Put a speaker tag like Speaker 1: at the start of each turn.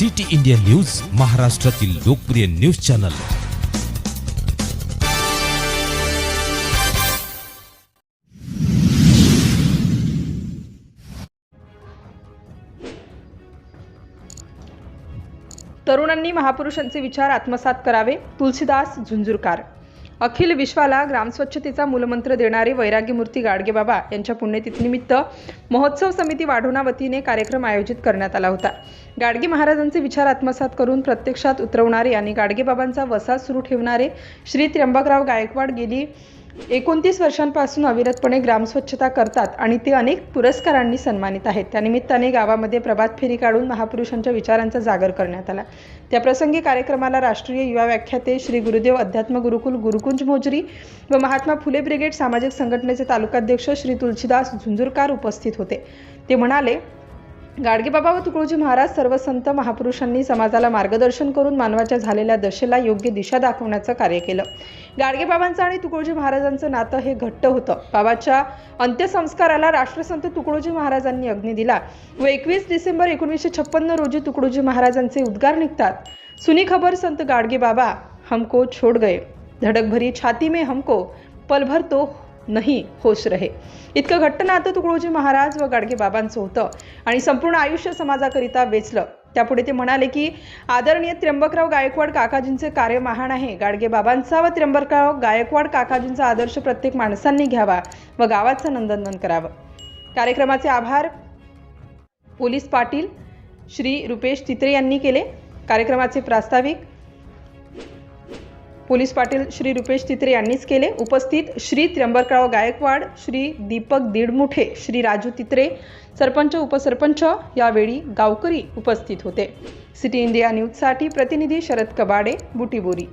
Speaker 1: City India news महाराष्ट्रातील लोकप्रिय news channel.
Speaker 2: तरुणांनी महापुरुषांचे विचार आत्मसात करावे. तुलसीदास झुंझुरकार अखिल विश्वाला ग्रामस्वच्छतेचा मूलमंत्र देणारे वैराग्यमूर्ती गाडगेबाबा यांच्या पुण्यतिथीनिमित्त महोत्सव समिती वाढोणा वतीने कार्यक्रम आयोजित करण्यात आला होता. गाडगे महाराजांचे विचार आत्मसात करून प्रत्यक्षात उतरवणारे आणि गाडगेबाबांचा वसा सुरू ठेवणारे श्री त्र्यंबकराव गायकवाड गेली एकोणतीस वर्षांपासून अविरतपणे ग्रामस्वच्छता करतात आणि ते अनेक पुरस्कारांनी सन्मानित आहेत. त्यानिमित्ताने गावामध्ये प्रभात फेरी काढून महापुरुषांच्या विचारांचा जागर करण्यात आला. त्याप्रसंगी कार्यक्रमाला राष्ट्रीय युवा व्याख्याते श्री गुरुदेव अध्यात्म गुरुकुल गुरुकुंज मोजरी व महात्मा फुले ब्रिगेड सामाजिक संघटनेचे तालुकाध्यक्ष श्री तुलसीदास झुंझुरकार उपस्थित होते. ते म्हणाले गाडगेबाबा व तुकडोजी महाराज सर्व संत महापुरुषांनी समाजाला मार्गदर्शन करून मानवाच्या झालेल्या दशेला योग्य दिशा दाखवण्याचं कार्य केलं. गाडगेबाबांचं आणि तुकडोजी महाराजांचं नातं हे घट्ट होतं. बाबाच्या अंत्यसंस्काराला राष्ट्रसंत तुकडोजी महाराजांनी अग्नी दिला. व एकवीस डिसेंबर एकोणीसशे छप्पन्न रोजी तुकडोजी महाराजांचे उद्गार निघतात. सुनी खबर संत गाडगेबाबा हमको छोड़ गए. धडकभरी छाती में हमको पलभर तो नाही होश रहे. इतकं घट्ट नातं तुकडोजी महाराज व गाडगे बाबांचं होतं. आणि संपूर्ण आयुष्य समाजाकरिता वेचलं. त्यापुढे ते म्हणाले की आदरणीय त्र्यंबकराव गायकवाड काकाजींचे कार्य महान आहे. गाडगे बाबांचा व त्र्यंबकराव गायकवाड काकाजींचा आदर्श प्रत्येक माणसांनी घ्यावा व गावाचं नंदनवन करावं. कार्यक्रमाचे आभार पोलीस पाटील श्री रुपेश तित्रे यांनी केले. कार्यक्रमाचे प्रास्ताविक पोलीस पाटील श्री रुपेश तित्रे यांनीच केले. उपस्थित श्री त्र्यंबकराव गायकवाड श्री दीपक दीडमुठे श्री राजू तित्रे सरपंच उपसरपंच यावेळी गावकरी उपस्थित होते. सिटी इंडिया न्यूजसाठी प्रतिनिधी शरद कबाडे बुटीबोरी.